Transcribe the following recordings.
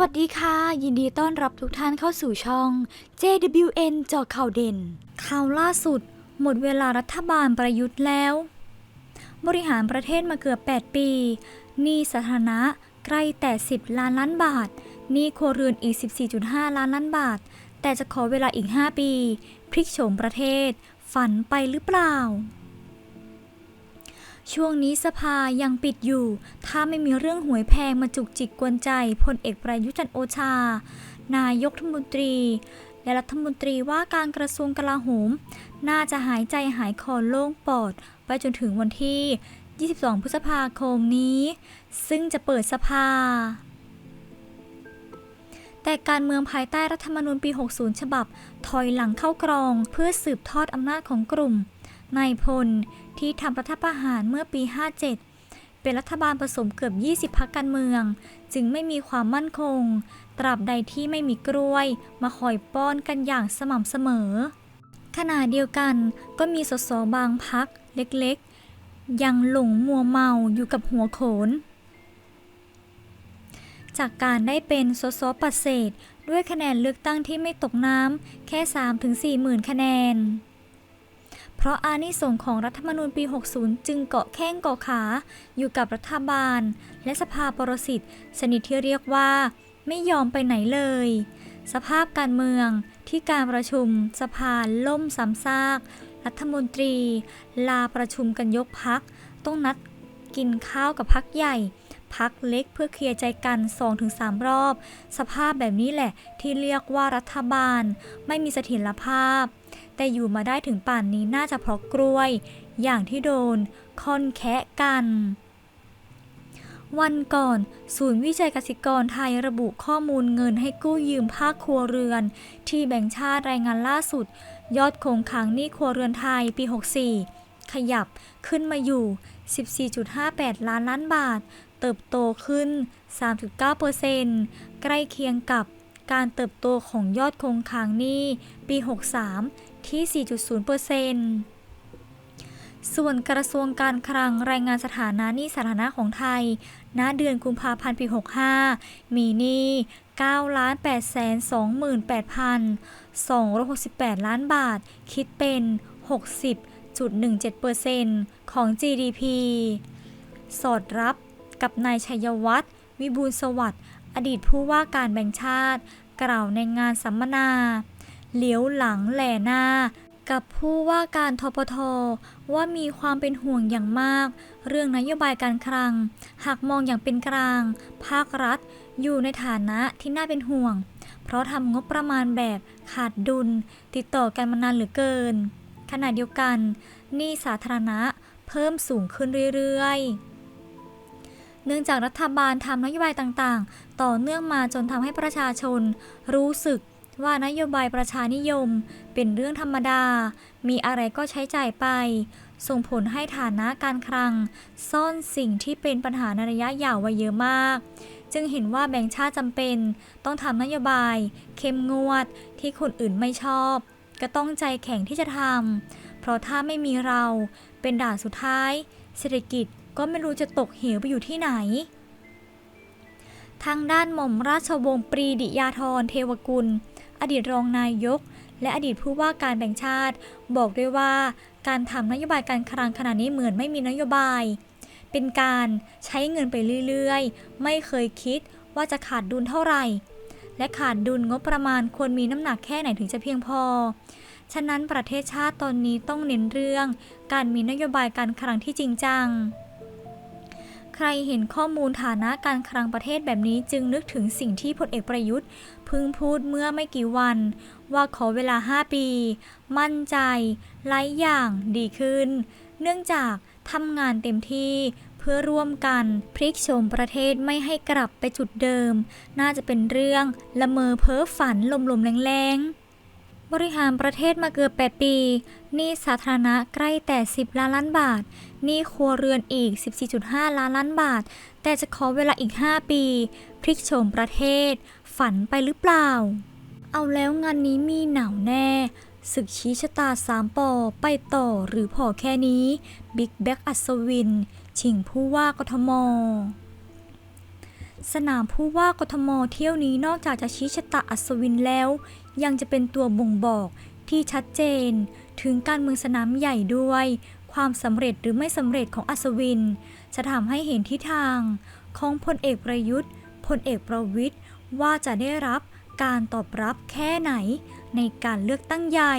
วัสดีค่ะ ยินดีต้อนรับทุกท่านเข้าสู่ช่อง JWN จอข่าวเด่น ข่าวล่าสุด หมดเวลารัฐบาลประยุทธ์แล้ว บริหารประเทศมาเกือบ 8 ปีหนี้สาธารณะใกล้แต่ 10 ล้านล้านบาทหนี้ครัวเรือนอีก 14.5 ล้านล้านบาท แต่จะขอเวลาอีก 5 ปี พลิกโฉมประเทศ ฝันไปหรือเปล่า ช่วงนี้สภายังปิดอยู่ ถ้าไม่มีเรื่องหวยแพงมาจุกจิกกวนใจพลเอกประยุทธ์จันโอชา นายกรัฐมนตรี และรัฐมนตรีว่าการกระทรวงกลาโหม น่าจะหายใจหายคอโล่งปอด ไปจนถึงวันที่ 22 พฤษภาคมนี้ ซึ่งจะเปิดสภา แต่การเมืองภายใต้รัฐธรรมนูญปี 60 ฉบับ ถอยหลังเข้ากรองเพื่อสืบทอดอำนาจของกลุ่ม นายพลที่ทำรัฐประหารเมื่อปี 57 เป็นรัฐบาลผสมเกือบ 20 พักการเมือง จึงไม่มีความมั่นคง ตราบใดที่ไม่มีกล้วย มาคอยป้อนกันอย่างสม่ำเสมอ ขณะเดียวกันก็มีสสบางพักเล็กๆ ยังหลงมัวเมาอยู่กับหัวโขน จากการได้เป็นสสปัดเศษด้วยคะแนนเลือกตั้งที่ไม่ตกน้ำแค่ 3-4หมื่นคะแนน ราะอานิสงส์ของรัฐธรรมนูญปี 60 จึงเกาะแข้งเกาะขา อยู่กับรัฐบาล และสภาปรสิตชนิดที่เรียกว่า ไม่ยอมไปไหนเลย สภาพการเมืองที่การประชุม สภาล่มซ้ำซาก รัฐมนตรี ลาประชุมกันยกพัก ต้องนัดกินข้าวกับพักใหญ่ พักเล็กเพื่อเคลียร์ใจกัน 2-3 รอบ สภาพแบบนี้แหละที่เรียกว่ารัฐบาล ไม่มีเสถียรภาพ แต่อยู่มาได้ถึงป่านนี้น่าจะเพราะกล้วย อย่างที่โดนคอนแคะกัน วันก่อน ศูนย์วิจัยกสิกรไทยระบุข้อมูลเงินให้กู้ยืมภาคครัวเรือน ที่แบ่งชาติรายงานล่าสุด ยอดคงค้างหนี้ครัวเรือนไทยปี 64 ขยับขึ้นมาอยู่ 14.58 ล้านล้านบาท เติบโตขึ้น 3.9%ใกล้เคียงกับ การเติบโตของยอดคงค้างหนี้ปี 63 ที่ 4.0%ส่วนกระทรวงการคลังรายงานสถานะหนี้สาธารณะของไทย ณ เดือนกุมภาพันธ์ปี 65 มีหนี้9 8 28 268 ล้านบาท คิดเป็น 60.17%ของ GDP สอดรับกับนายชัยวัฒน์วิบูลสวัสดิ์ อดีตผู้ว่าการแบงชาติ กล่าวในงานสัมมนา เหลียวหลังแหล่หน้า กับผู้ว่าการทปท ว่ามีความเป็นห่วงอย่างมาก เรื่องนโยบายการคลัง หากมองอย่างเป็นกลาง ภาครัฐ อยู่ในฐานะที่น่าเป็นห่วง เพราะทำงบประมาณแบบขาดดุล ติดต่อกันมานานเหลือเกิน ขณะเดียวกันหนี้สาธารณะเพิ่มสูงขึ้นเรื่อยๆเนื่องจากรัฐบาลทำนโยบายต่างๆ ต่อเนื่องมาจนทำให้ประชาชน รู้สึกว่านโยบายประชานิยม เป็นเรื่องธรรมดา มีอะไรก็ใช้จ่ายไป ส่งผลให้ฐานะการคลัง ซ่อนสิ่งที่เป็นปัญหาในระยะยาวไว้เยอะมาก จึงเห็นว่าแบงค์ชาติจำเป็น ต้องทำนโยบาย เข้มงวดที่คนอื่นไม่ชอบ ก็ต้องใจแข็งที่จะทำเพราะถ้าไม่มีเราเป็นด่านสุดท้าย เศรษฐกิจก็ไม่รู้จะตกเหวไปอยู่ที่ไหน ทางด้านหม่อมราชวงศ์ปรีดิยาธรเทวกุล อดีตรองนายก และอดีตผู้ว่าการแบ่งชาติ บอกด้วยว่าการทำนโยบายการคลังขณะนี้เหมือนไม่มีนโยบาย เป็นการใช้เงินไปเรื่อยๆ ไม่เคยคิดว่าจะขาดดุลเท่าไหร่ และขาดดุลงบประมาณควรมีน้ำหนักแค่ไหนถึงจะเพียงพอ ฉะนั้นประเทศชาติตอนนี้ต้องเน้นเรื่อง การมีนโยบายการคลังที่จริงจัง ใครเห็นข้อมูลฐานะการคลังประเทศแบบนี้จึงนึกถึงสิ่งที่พลเอกประยุทธ์เพิ่งพูดเมื่อไม่กี่วัน ว่าขอเวลา 5 ปี มั่นใจไล่อย่างดีขึ้น เนื่องจากทำงานเต็มที่เพื่อร่วมกันพลิกโฉมประเทศไม่ให้กลับไปจุดเดิม น่าจะเป็นเรื่องละเมอเพ้อฝันลมๆแรงๆ บริหารประเทศมาเกือบ 8 ปี หนี้สาธารณะใกล้แต่ 10 ล้านล้านบาท หนี้ครัวเรือนอีก 14.5 ล้านล้านบาท แต่จะขอเวลาอีก 5 ปี พลิกโฉมประเทศ ฝันไปหรือเปล่า เอาแล้วงานนี้มีหนาวแน่ศึกชี้ชะตาสามปอไปต่อหรือพอแค่นี้ บิ๊กแบ็กอัศวิน ชิงผู้ว่ากทม สนามผู้ว่ากทมเที่ยวนี้นอกจากจะชี้ชะตาอัศวินแล้ว ยังจะเป็นตัวบ่งบอกที่ชัดเจน ถึงการเมืองสนามใหญ่ด้วย ความสำเร็จหรือไม่สำเร็จของอัศวิน จะทำให้เห็นทิศทาง ของพลเอกประยุทธ์พลเอกประวิทย์ว่าจะได้รับการตอบรับแค่ไหนในการเลือกตั้งใหญ่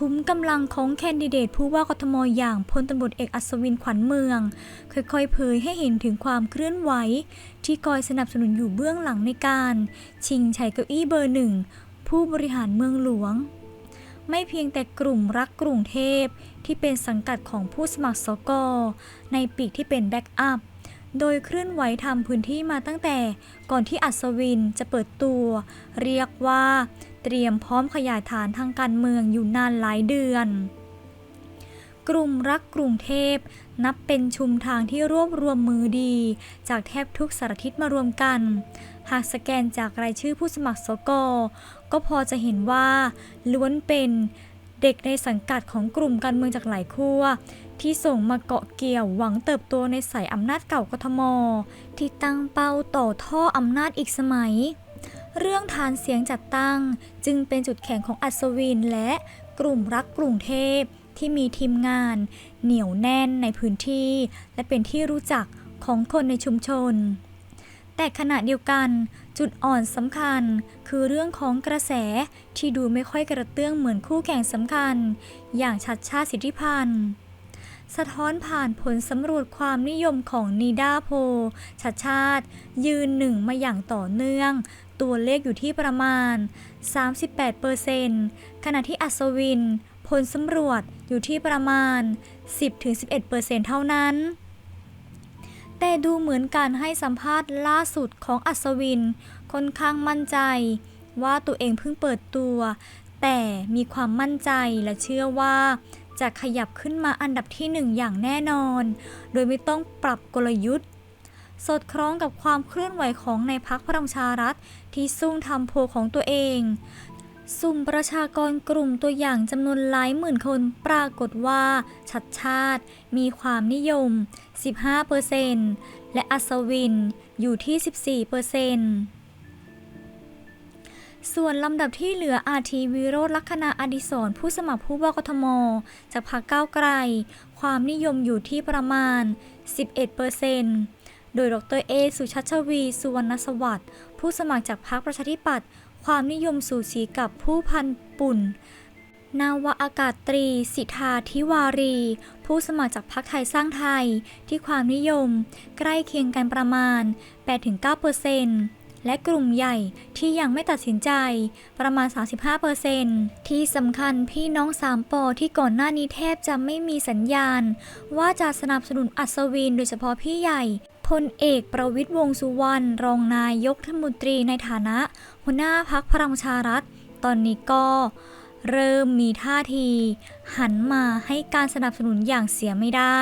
คุ้มกำลังของแคนดิเดตผู้ว่ากทมอย่างพลตำรวจเอกอัศวินขวัญเมือง ค่อยๆเผยให้เห็นถึงความเคลื่อนไหว ที่คอยสนับสนุนอยู่เบื้องหลังในการ ชิงชัยเก้าอี้เบอร์หนึ่งผู้บริหารเมืองหลวง ไม่เพียงแต่กลุ่มรักกรุงเทพที่เป็นสังกัดของผู้สมัครสกในปีกที่เป็นแบ็กอัพโดยเคลื่อนไหวทำพื้นที่มาตั้งแต่ก่อนที่อัศวินจะเปิดตัว เรียกว่า เตรียมพร้อมขยายฐานทางการเมืองอยู่นานหลายเดือน กลุ่มรักกรุงเทพนับเป็นชุมทางที่รวบรวมมือดี จากแทบทุกสารทิศมารวมกัน หากสแกนจากรายชื่อผู้สมัครสกก็พอจะเห็นว่าล้วนเป็นเด็กในสังกัดของกลุ่มการเมืองจากหลายขั้วที่ส่งมาเกาะเกี่ยวหวังเติบโตในสายอำนาจเก่ากทม ที่ตั้งเป้าต่อท่ออำนาจอีกสมัย เรื่องฐานเสียงจัดตั้ง จึงเป็นจุดแข็งของอัศวินและกลุ่มรักกรุงเทพที่มีทีมงาน เหนียวแน่นในพื้นที่ และเป็นที่รู้จักของคนในชุมชน แต่ขณะเดียวกัน จุดอ่อนสำคัญคือเรื่องของกระแสที่ดูไม่ค่อยกระเตื้องเหมือนคู่แข่งสำคัญ อย่างชัดชาติสิทธิพันธ์สะท้อนผ่านผลสำรวจความนิยมของนีดาโพลชัดชาติ ยืนหนึ่งมาอย่างต่อเนื่อง ตัวเลขอยู่ที่ประมาณ 38%ขณะที่อัศวิน ผลสำรวจอยู่ที่ประมาณ 10-11%เท่านั้น แต่ดูเหมือนการให้สัมภาษณ์ล่าสุดของอัศวินค่อนข้างมั่นใจ ว่าตัวเองเพิ่งเปิดตัว แต่มีความมั่นใจและเชื่อว่าจะขยับขึ้นมาอันดับที่หนึ่งอย่างแน่นอน โดยไม่ต้องปรับกลยุทธ์ สอดคล้องกับความเคลื่อนไหวของในพักพลังชารัฐ ที่ซุ่มทำโพลของตัวเอง สุ่มประชากรกลุ่มตัวอย่างจำนวนหลายหมื่นคนปรากฏว่า ชัดชาติ มีความนิยม 15%และอัศวินอยู่ที่ 14%ส่วนลำดับที่เหลืออาทีวิโรธลักษณะอดิศรผู้สมัครผู้ว่ากทม จากพรรคก้าวไกล ความนิยมอยู่ที่ประมาณ 11% โดยดรเอ สุชัชวี สุวรรณสวัสดิ์ผู้สมัครจากพรรคประชาธิปัตย์ความนิยมสูสีกับผู้พันปุ่น นาวอากาศตรี สิทธาธิวารี ผู้สมัครจากพรรคไทยสร้างไทย ที่ความนิยม ใกล้เคียงกันประมาณ 8-9%และกลุ่มใหญ่ที่ยังไม่ตัดสินใจประมาณ 35%ที่สำคัญพี่น้องสามปอที่ก่อนหน้านี้แทบจะไม่มีสัญญาณ ว่าจะสนับสนุนอัศวินโดยเฉพาะพี่ใหญ่ พลเอกประวิตยวงสุวรรณรองนายกรัฐมนตรีในฐานะ หัวหน้าพักพลังประชารัฐ ตอนนี้ก็เริ่มมีท่าที หันมาให้การสนับสนุนอย่างเสียไม่ได้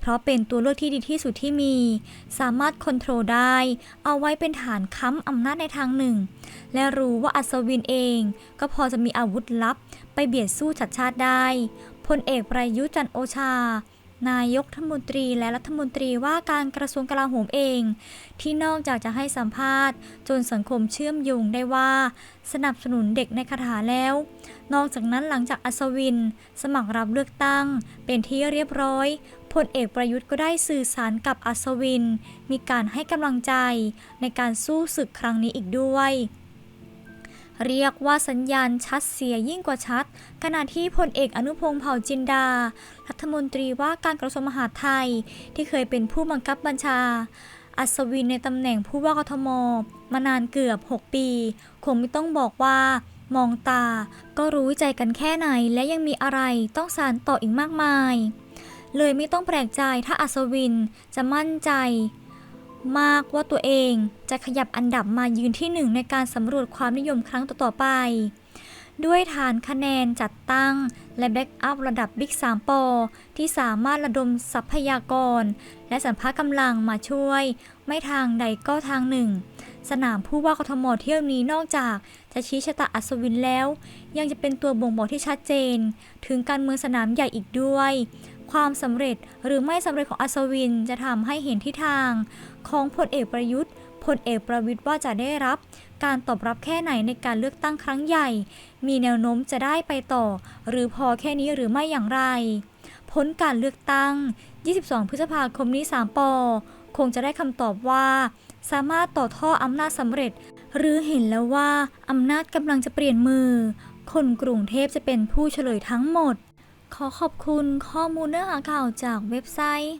เพราะเป็นตัวเลือกที่ดีที่สุดที่มี สามารถคอนโทรลได้ เอาไว้เป็นฐานค้ำอำนาจในทางหนึ่ง และรู้ว่าอัศวินเอง ก็พอจะมีอาวุธลับ ไปเบียดสู้ชัดชาติได้พลเอกประยุทธ์จันโอชา นายกรัฐมนตรีและรัฐมนตรีว่าการกระทรวงกลาโหมเอง ที่นอกจากจะให้สัมภาษณ์ จนสังคมเชื่อมโยงได้ว่า สนับสนุนเด็กในคาถาแล้ว นอกจากนั้นหลังจากอัศวิน สมัครรับเลือกตั้ง เป็นที่เรียบร้อยพลเอกประยุทธ์ก็ได้สื่อสารกับอัศวิน มีการให้กำลังใจในการสู้ศึกครั้งนี้อีกด้วย เรียกว่าสัญญาณชัดเสียยิ่งกว่าชัด ขณะที่พลเอกอนุพงษ์เผ่าจินดา รัฐมนตรีว่าการกระทรวงมหาดไทย ที่เคยเป็นผู้บังคับบัญชา อัศวินในตำแหน่งผู้ว่ากทม มานานเกือบ 6 ปี คงไม่ต้องบอกว่ามองตา ก็รู้ใจกันแค่ไหนและยังมีอะไรต้องสานต่ออีกมากมาย เลยไม่ต้องแปลกใจถ้าอัศวินจะมั่นใจ มากว่าตัวเองจะขยับอันดับมายืนที่หนึ่งในการสำรวจความนิยมครั้งต่อๆไป ด้วยฐานคะแนนจัดตั้ง และแบ็กอัพระดับบิ๊ก3ปอที่สามารถระดมทรัพยากร และสัมภาระกำลังมาช่วย ไม่ทางใดก็ทางหนึ่ง สนามผู้ว่ากทมเที่ยวนี้นอกจากจะชี้ชะตาอัศวินแล้ว ยังจะเป็นตัวบ่งบอกที่ชัดเจน ถึงการเมืองสนามใหญ่อีกด้วยความสำเร็จหรือไม่สำเร็จของอัศวินจะทำให้เห็นทิศทาง ของพลเอกประยุทธ์พลเอกประวิตยว่าจะได้รับ การตอบรับแค่ไหนในการเลือกตั้งครั้งใหญ่ มีแนวโน้มจะได้ไปต่อ หรือพอแค่นี้หรือไม่อย่างไร ผลการเลือกตั้ง 22 พฤษภาคมนี้ 3ปอคงจะได้คำตอบว่า สามารถต่อท่ออำนาจสำเร็จ หรือเห็นแล้วว่าอำนาจกำลังจะเปลี่ยนมือ คนกรุงเทพจะเป็นผู้เฉลยทั้งหมด ขอขอบคุณข้อมูลเนื้อหาข่าวจากเว็บไซต์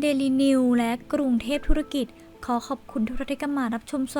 เดลีนิวและกรุงเทพธุรกิจ ขอขอบคุณทุกท่านที่เข้ามารับชม